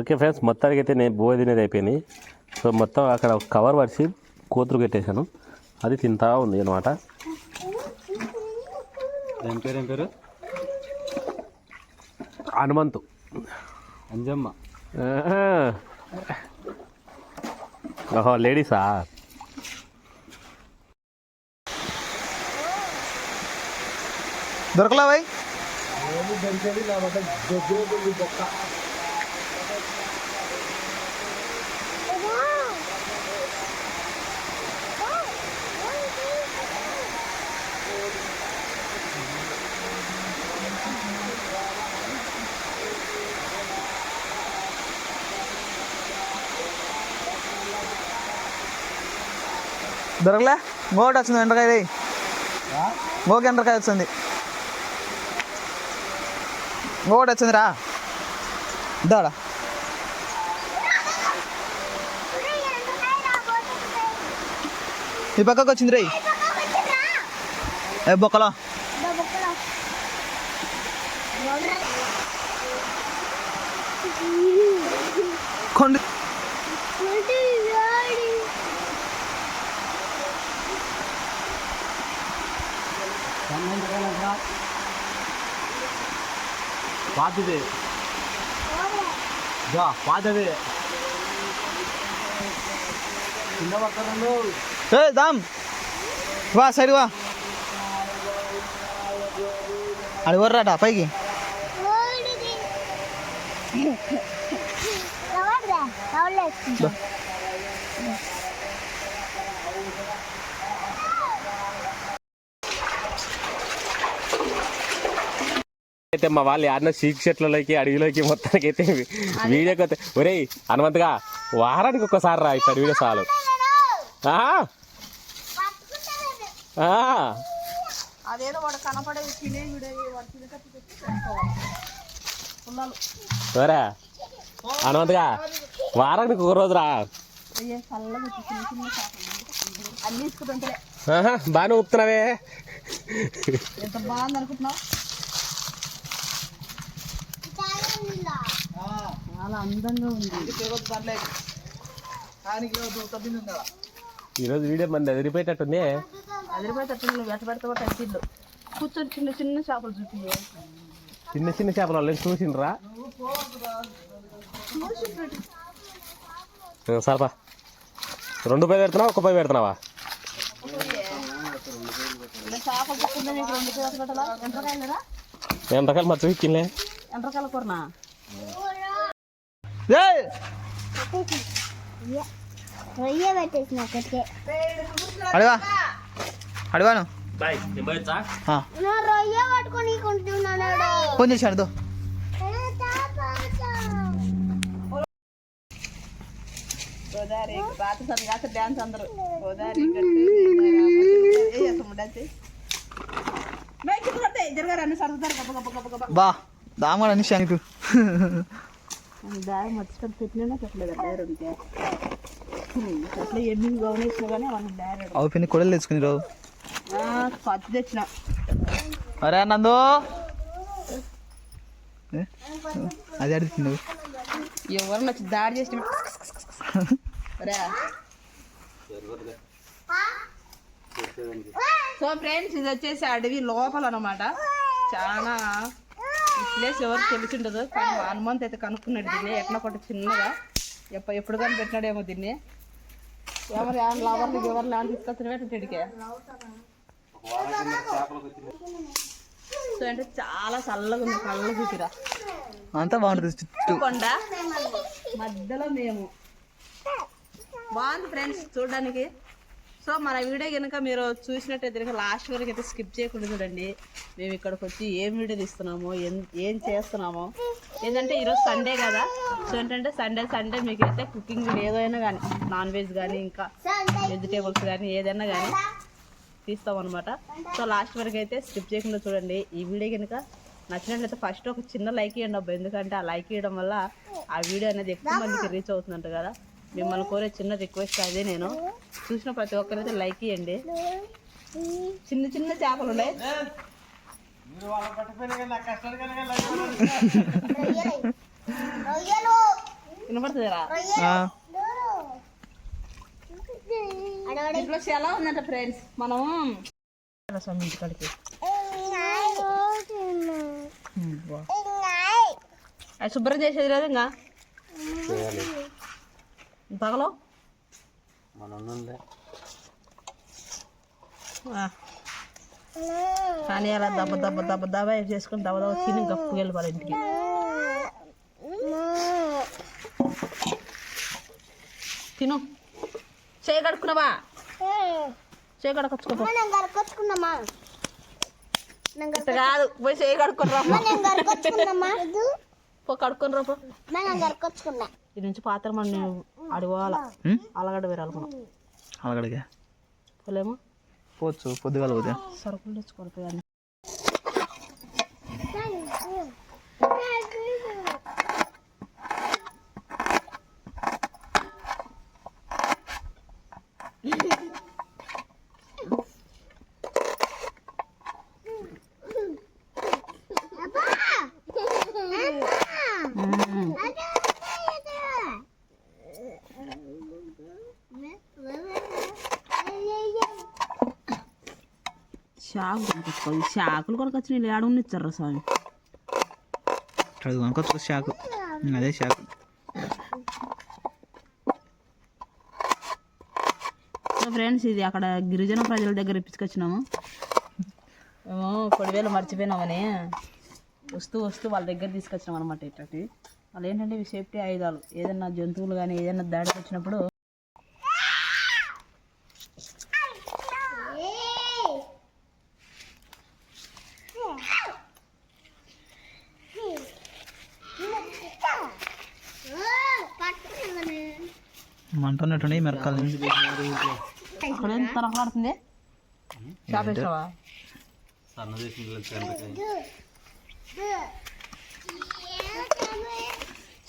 Okay friends మొత్తానికి అయితే నేను బోయ తినేది అయిపోయింది. సో మొత్తం అక్కడ కవర్ పడిచి కూతురు పెట్టేశాను అది తింటా ఉంది అనమాట ఏం పేరు ఏం పేరు? హనుమంతు. అంజమ్మ. ఓహో లేడీసా? దొరకలా భయ్ దొరకలే? ఇంకోటి వచ్చింది ఎండ్రకాయ ఇంకొక ఎండ్రకాయ వచ్చింది. ఇంకోటి వచ్చింది రా ఈ పక్కకు వచ్చింది రే ఏ బొక్కలో కొండ பார்த்தது பார்த்தது ஏ தாம். வா சரி வா. அது வர்றாடா பைக்கு. Thank you. అయితే మా వాళ్ళు ఆడిన సీక్ చెట్లలోకి అడవిలోకి మొత్తానికి అయితే వీడియోకి అయితే ఒరేయ్ హనుమంతుగా వారానికి ఒక్కసారి రా ఇక్కడ వీడియో చాలు వీడియో సరే హనుమంతుగా వారానికి ఒక రోజు రా. బాగానే ఊపుతున్నావే. ఎంత బాగుంది అనుకుంటున్నావు చాలా అందంగా ఉంది. ఈరోజు వీడియో మంది ఎదిరిపోయేటట్టుంది. అదిరిపోయి తట్టు నువ్వు ఎట్ట పెడతావో తగ్గిళ్ళు కూర్చొని చిన్న చిన్న చేపలు చూపి చిన్న చిన్న చేపలు వాళ్ళని చూసిండ్రా? సరపా. రెండు పై పెడుతున్నావా ఒక పై పెడుతున్నావా? మచ్చ విక్కిలే ఎండ్రకాయల కూరనా? అడివా. అడివాను ఫోన్ చేశాడు దో గోదావరి డ్యాన్స్ అందరూ. గోదావరి బా దామడు అని దారి మర్చిపోయి పెట్టినా చెప్పలేదు డైరెక్ట్గా అట్లా ఎన్ని గమనించినా కానీ వాళ్ళని డైరెక్ట్ అవి పిన్ని కొడలు తెచ్చుకుని రావు. పత్తి తెచ్చిన. అరే నందు? అది అడుగుతుంది ఎవరు నచ్చి దాడి చేసిన? సో ఫ్రెండ్స్ ఇది వచ్చేసి అడవి లోపల అనమాట చాలా ఈ ప్లేస్ ఎవరికి తెలిసి ఉండదు కానీ హనుమంత్ అయితే కనుక్కున్నాడు దీన్ని. ఎట్లా కొట్టి చిన్నగా. ఎప్ప ఎప్పుడు కానీ పెట్టినాడేమో దీన్ని. ఎవరు లవర్లు ఎవరు లాంటి తీసుకొచ్చిన పెట్టిడికే సో అంటే చాలా చల్లగా ఉంది కళ్ళ చూపిరా అంతా బాగుంటుంది చుట్టూ. కొండ. మధ్యలో మేము. బాగుంది ఫ్రెండ్స్ చూడడానికి. సో మన వీడియో కనుక మీరు చూసినట్టయితే కనుక లాస్ట్ వరకు అయితే స్కిప్ చేయకుండా చూడండి. మేము ఇక్కడికి వచ్చి ఏం వీడియో తీస్తున్నామో ఏం ఏం చేస్తున్నామో. ఏంటంటే ఈరోజు సండే కదా. సో ఏంటంటే సండే సండే మీకు అయితే కుకింగ్ ఏదైనా కానీ నాన్ వెజ్ కానీ ఇంకా వెజిటేబుల్స్ కానీ ఏదైనా కానీ తీస్తామన్నమాట. సో లాస్ట్ వరకు అయితే స్కిప్ చేయకుండా చూడండి. ఈ వీడియో కనుక నచ్చినట్లయితే ఫస్ట్ ఒక చిన్న లైక్ ఇవ్వండి అబ్బా. ఎందుకంటే ఆ లైక్ ఇవ్వడం వల్ల ఆ వీడియో అనేది ఎక్కువ మందికి రీచ్ అవుతుందంట కదా. మిమ్మల్ని కోరే చిన్న రిక్వెస్ట్ అదే నేను. చూసిన ప్రతి ఒక్కరైతే లైక్ ఇవ్వండి చిన్న చిన్న చేపలు ఉన్నాయి. వినపడుతుందిరా? ఇంట్లో చాలా ఉందంట ఫ్రెండ్స్ మనం స్వామి ఇంటికాడికి అది శుభ్రం చేసేది లేదు ఇంకా? పగలో కానీ అలా దెబ్బ దెబ్బ దెబ్బ దెబ్బ చేసుకుని దెబ్బ దెబ్బ తిని గప్పుకి వెళ్ళిపోవాలి ఇంటికి. తిను. చేయి కడుక్కున్నావా? చేయి ఇట్ట కాదు. పోయి చేయి కడుక్కొని రా మనం గరకొచ్చుకున్నామా పో కడుక్కొని రా ఇది నుంచి పాత్ర మనం అడిగోవాల? ఉం? అలగడ్డ వేరాలి మనం అలాగడిగా పోలేము? పోవచ్చు పొద్దుగాల ఉదయం సరుకులు తెచ్చుకోవాలి షాకు కొనుక్కొచ్చుకోవాలి షాకులు కొనుక్కొచ్చి నీళ్ళు ఏడ ఇచ్చారు స్వామి? ఇక్కడ కొనుక్కొచ్చు షాకు ఉం, అదే షాకు సో ఫ్రెండ్స్ ఇది అక్కడ గిరిజన ప్రజల దగ్గర ఇప్పించుకొచ్చినాము. మేము కొడివేలు మర్చిపోయినామని వస్తూ వస్తూ వాళ్ళ దగ్గర తీసుకొచ్చినాం అనమాట ఇట్లాంటి వాళ్ళు ఏంటంటే ఇవి సేఫ్టీ ఆయుధాలు. ఏదైనా జంతువులు కానీ ఏదైనా దాడికి వచ్చినప్పుడు మంట ఉన్నట్టుండే మిరకాలు అక్కడ ఏం తనకలాడుతుంది షాప్ వేసావా సన్న చేసిన చెంతకాయ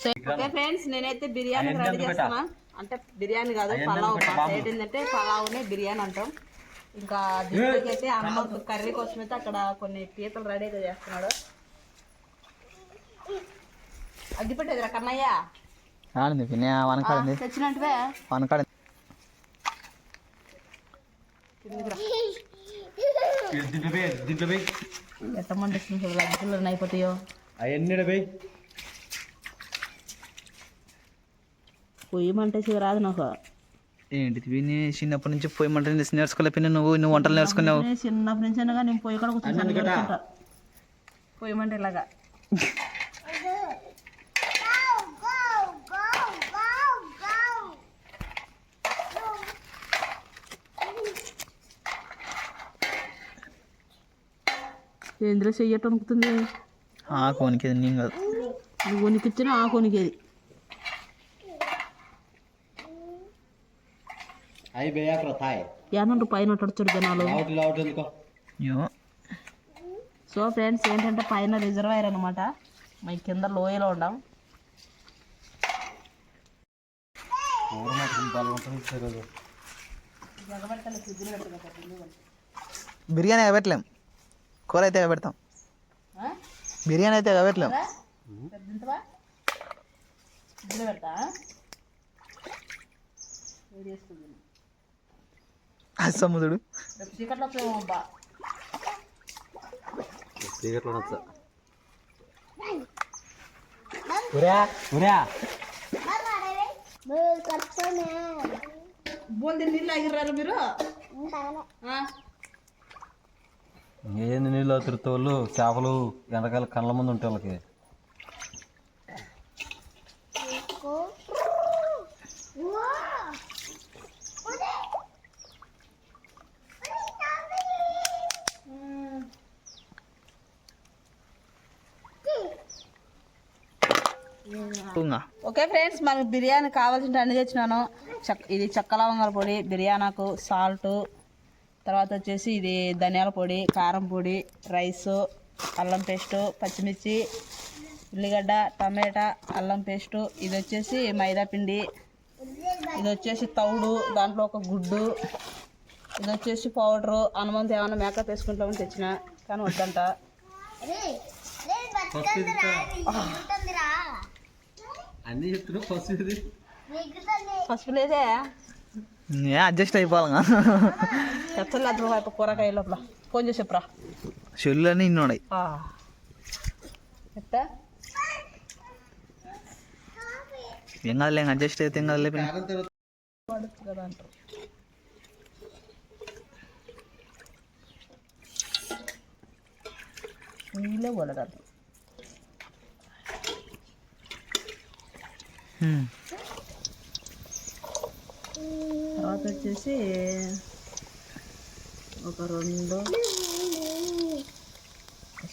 సో ఓకే ఫ్రెండ్స్ నేనైతే బిర్యానీ రెడీ చేస్తున్నా. అంటే బిర్యానీ కాదు పలావ్ ఏంటంటే పలావ్నే బిర్యానీ అంటాం. ఇంకా దీనికి అయితే అమ్మ కర్రీ కోసం అయితే అక్కడ కొన్ని పీతలు రెడీగా చేస్తున్నాడు. అగ్గిపెట్టేదిరా కన్నయ్య. ఆడింది పిన్ని వనకాడింది తెచ్చినట్టువే. వనకాడింది దీంట్లో పోయి పోయి అయిపోతాయో అవన్నీ పొయ్యమంటే నాకు. ఏంటి పిన్ని చిన్నప్పటి నుంచి పోయి మంట నేర్చుకోలే పిన్ని నువ్వు నువ్వు వంటలు నేర్చుకున్నావు. నేను చిన్నప్పటి నుంచి నేను పొయ్యి కూడా కూర్చొని పొయ్యమంటే ఇలాగా. ఇందులో చెయ్యటం అనుకుతుంది ఆ కోనికి నేను కాదు. నువ్వు కొనికిచ్చిన ఆ కొనికేది ఏమన్నా పైన చూడు జనాలు. సో ఫ్రెండ్స్ ఏంటంటే పైన రిజర్వాయర్ అనమాట మా కింద లోయలో ఉండాం. బిర్యానీ పెట్టలేం కూర అయితే పెడతాం? బిర్యానీ అయితే పెట్టలేం రేపు చీకట్లో నచ్చ. ఉరా ఉరా నీళ్ళు ఆగిర్రారు మీరు? ఆ? ఏంది నీళ్ళు తిరుతోళ్ళు చేపలు ఎండకాయలు కళ్ళ ముందు ఉంటాయి వాళ్ళకి. ఓకే ఫ్రెండ్స్ మనకు బిర్యానీ కావాల్సిన అన్ని తెచ్చినాను. ఇది చెక్క లవంగాల పొడి బిర్యానాకు సాల్ట్ తర్వాత వచ్చేసి ఇది ధనియాల పొడి కారం పొడి రైస్ అల్లం పేస్టు పచ్చిమిర్చి ఉల్లిగడ్డ టమాటా అల్లం పేస్టు ఇది వచ్చేసి మైదా పిండి ఇది వచ్చేసి తౌడు దాంట్లో ఒక గుడ్డు ఇది వచ్చేసి పౌడరు హనుమంత్ ఏమైనా మేకప్ వేసుకుంటామని తెచ్చిన కానీ వద్దంట. అన్ని పసుపు లేదే? అడ్జస్ట్ అయిపోవాలిగా ఎత్తలు అద్దరు వైపు కూరగాయ లోపల ఫోన్ చేసి చెప్పురా చెల్లు అని ఇన్నోడాయి ఆ. ఎట్టా ఏం కాదులే అడ్జస్ట్ అయితే ఏం కాదులే పిన్ని. పడుతుంది కదా అంటారు నీళ్ళే పోలేదు హ్మ్. తర్వాత వచ్చేసి ఒక రెండు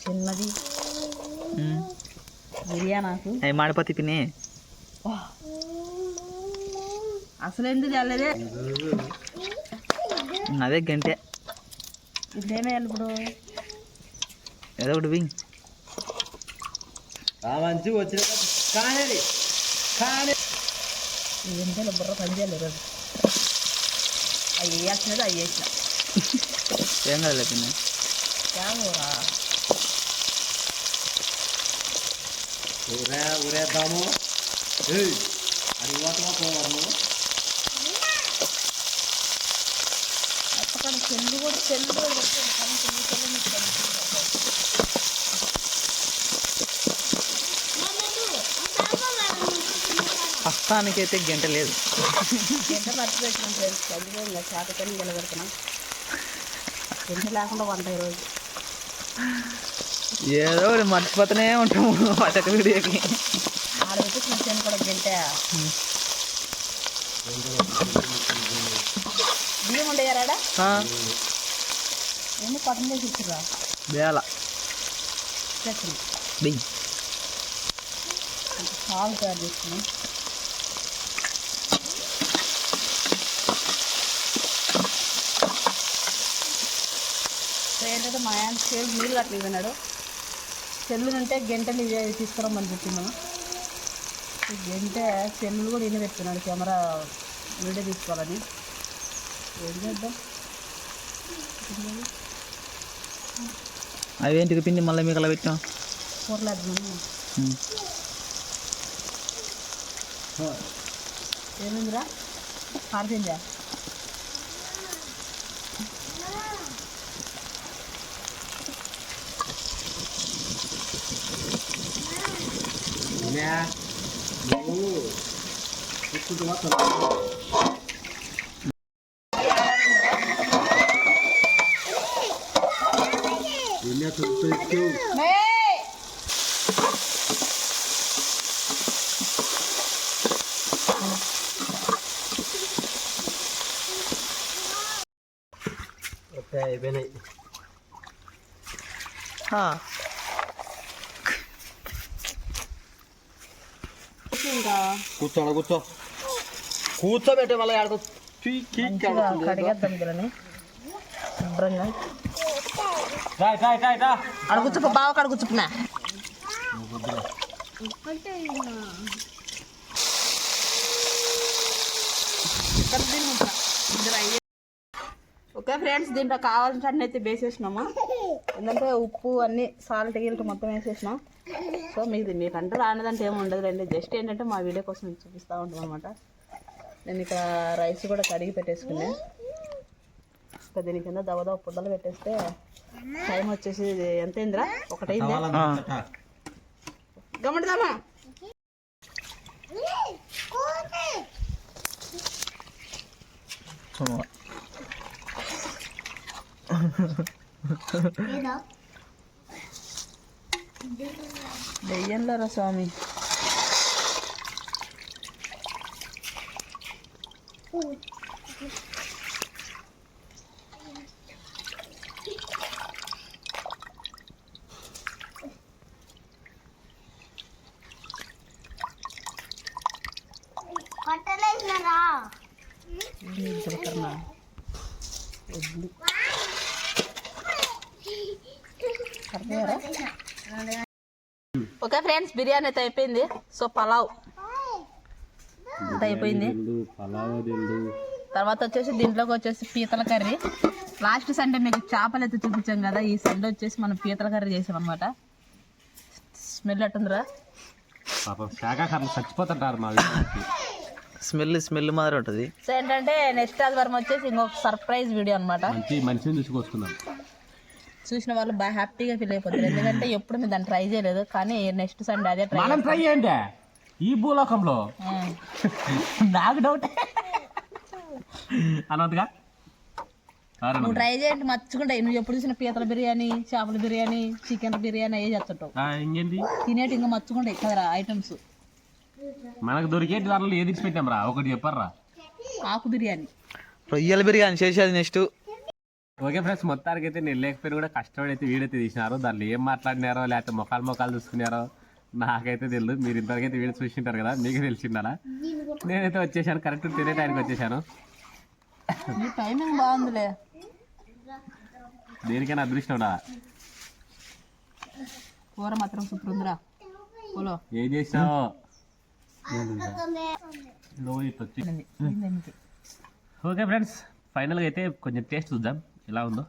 చిన్నది. బిర్యానాకు అవి మాడిపోతే పిన్ని అసలు ఎందుకు తెల్లదే అదే గంటే ఇదేమేయాలి ఇప్పుడు? ఏదో ఒకటి వింగ్ మంచి వచ్చిన కానీ కానీ ఏంటో బుర్ర పని చేయాలి ఈరోజు. అవి వేయాల్సినది అవి వేసిన. ఏం కాదులే పిన్ని. తేగూరా ఊరే ఊరేద్దాము ఏయ్ అది పోతామా పోవాలి అక్కడ చెల్లు కూడా చెల్లు కూడా పెట్టాను. కానీ చెల్లు చెల్లు మీకు తెలుసు. ప్రస్తుతానికైతే గంట లేదు. ఎంత మర్చిపెట్టినాం ఫ్రెండ్స్. అందుకే ఇంకా చేతకని నిలబెడుతున్నాం. ఎంత లేకుండా వంట ఈరోజు ఏదో ఒకటి మర్చిపోతూనే ఉంటాము పట్టక వీడియోకి. కూడా గంటే. బియ్యం ఉండేయారాడా ఎన్ని పట్టణం వేళ చాలు తయారు చేసుకున్నాం. ఏంటంటే మా ఆయన చేలు నీళ్ళు అట్లా ఇవ్వన్నాడు చెల్లునుంటే గంటలు ఇవే తీసుకురమ్మని చెప్పిందాము ఈ గంట చెల్లులు కూడా ఇల్లు పెట్టుకున్నాడు కెమెరా వీడియో తీసుకోవాలని. ఏం చేద్దాం? అవేంటికి పిండి మళ్ళీ మీకు అలా పెట్టాం? హ్మ్. ఏమైందిరా? పారిపోయిందా నువ్వు చూసుకుంటున్నా ఎన్ని చూస్తూ ఓకే అయిపోయినాయి ఆ, ఇంకా కూర్చోండి కూర్చో. కూర్చోబెట్టే మళ్ళీ ఆడుకో కడిగేద్దాం శుభ్రంగా. బావ కడుగుచ్చుపునా ఓకే ఫ్రెండ్స్ దీంట్లో కావాల్సిన అయితే వేసేసినాము? ఎందుకంటే ఉప్పు అన్ని సాల్ట్ గిల్ట్ మొత్తం వేసేసినాం. సో మీది మీకు అంటే రానిదంటే ఏమి ఉండదు రండి జస్ట్ ఏంటంటే మా వీడియో కోసం మీకు చూపిస్తూ ఉంటాం అనమాట నేను ఇక్కడ రైస్ కూడా కడిగి పెట్టేసుకున్నా. ఇంకా దీని కింద దవదవ పుద్దలు పెట్టేస్తే టైం వచ్చేసి ఎంత అయిందిరా? ఒకటైంది గమనిద్దామా చూడు. దెయ్యంలో రా స్వామి పట్టలేసినారా ఓకే ఫ్రెండ్స్ బిర్యానీ అయితే అయిపోయింది. సో పలావ్. అంతా అయిపోయింది. తర్వాత వచ్చేసి దీంట్లోకి వచ్చేసి పీతల కర్రీ. లాస్ట్ సండే మీకు చేపలు అయితే చూపించాం కదా ఈ సండే వచ్చేసి మనం పీతల కర్రీ చేసాం అనమాట స్మెల్ శాఖాహారులు చచ్చిపోతుంటారు మా. స్మెల్ స్మెల్ మాదిరి ఉంటుంది. సో ఏంటంటే నెక్స్ట్ ఆదివారం వచ్చేసి ఇంకొక సర్ప్రైజ్ వీడియో అన్నమాట. మంచి మనిషిని చూసుకొస్తున్నాం చూసిన వాళ్ళు బాగా హ్యాపీగా ఫీల్ అయిపోతారు. ఎందుకంటే ఎప్పుడు మేము దాన్ని ట్రై చేయలేదు. కానీ నెక్స్ట్ సండే అదే ట్రై మనం ట్రై చేయండి. ఈ భూలోకంలో. నాకు డౌట్ అనంతగా. నువ్వు ట్రై చేయండి మర్చుకుంటాయి నువ్వు ఎప్పుడు చూసిన పీతల బిర్యానీ చేపల బిర్యానీ చికెన్ బిర్యానీ అయ్యే చేస్తుంటావు. ఇంకేంటి? తినేటి ఇంకా మర్చుకుంటాయి కదరా ఐటమ్స్ మనకు దొరికేటి దాంట్లో ఏది పెట్టాం రా? ఒకటి చెప్పారా ఆకు బిర్యానీ. రొయ్యల బిర్యానీ చేసేది నెక్స్ట్ ఓకే ఫ్రెండ్స్ మొత్తానికి అయితే నేను లేకపోయినా కూడా కష్టపడి అయితే వీడియో అయితే తీసినారు. దాంట్లో ఏం మాట్లాడినారో లేకపోతే మొఖాలు మొఖాలు చూసుకున్నారో నాకైతే తెలియదు మీరు ఇంతవరకైతే వీడియో చూసింటారు కదా మీకు తెలిసిండాలా నేనైతే వచ్చేసాను కరెక్ట్ తినే టైంకి వచ్చేసాను. టైమింగ్ బాగుందిలే. దేనికైనా అదృష్టం ఉండాలా? కూర మాత్రం సూపర్ ఉందిరా. పోలో. ఏం చేసినావు? ఓకే ఫ్రెండ్స్ ఫైనల్గా అయితే కొంచెం టేస్ట్ చూద్దాం. ఎలా ఉందో?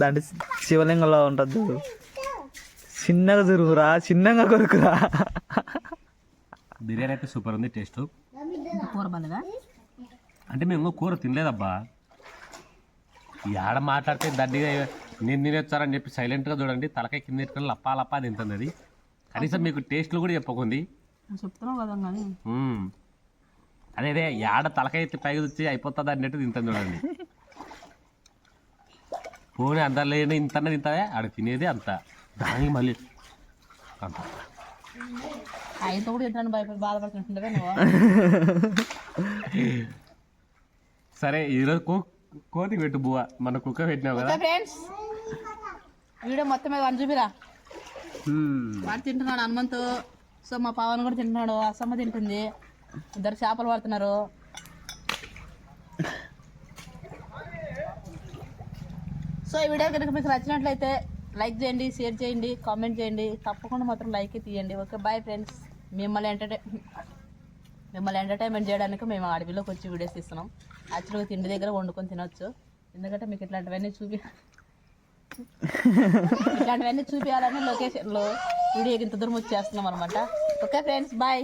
దాంట్లో శివలింగంలో ఉంటుంది చిన్నగా జరుగురా చిన్నగా కొరుకురా. బిర్యానీ అయితే సూపర్ ఉంది టేస్ట్. కూర అంటే మేము ఇంకో కూర తినలేదబ్బా. ఈ ఆడ మాట్లాడితే దండిగా నేను తినేస్తారని చెప్పి సైలెంట్గా చూడండి తలకాయ కింద పెట్టుకొని లప్పా లప్పా తింటుంది అది కనీసం మీకు టేస్ట్లు కూడా చెప్పకుంది. చెప్తున్నావు కదా కానీ యాడ తలకాయ పైకి వచ్చి అయిపోతుంది అన్నట్టు తింటుంది చూడండి. పోనీ అంత లేని ఇంత తింటావే? ఆడ తినేది అంత. దానికి మళ్ళీ అంత. ఆయనతో కూడా తింటాను భయపడి సరే ఈరోజు కో కోతికి పెట్టు బువ్వ. మన కుక్క పెట్టినావు కదా. ఫ్రెండ్స్. వీడియో మొత్తం మీద వన్ చూపిరా. వాడు తింటున్నాడు హనుమంతు. సో మా పవన్ కూడా తింటున్నాడు అసమ్మ తింటుంది. ఇద్దరు చేపలు పడుతున్నారు. సో ఈ వీడియో కనుక మీకు నచ్చినట్లయితే లైక్ చేయండి షేర్ చేయండి కామెంట్ చేయండి. తప్పకుండా మాత్రం లైక్ తీయండి. Okay bye friends. మిమ్మల్ని ఎంటర్టైన్ మిమ్మల్ని ఎంటర్టైన్మెంట్ చేయడానికి మేము అడవిలోకి వచ్చి వీడియోస్ ఇస్తున్నాం యాక్చువల్గా తిండి దగ్గర వండుకొని తినొచ్చు. ఎందుకంటే మీకు ఇట్లాంటివన్నీ చూపి ఇలాంటివన్నీ చూపించాలని లొకేషన్లో వీడియోకి ఇంత దూరం వచ్చేస్తున్నాం అనమాట ఓకే ఫ్రెండ్స్ బాయ్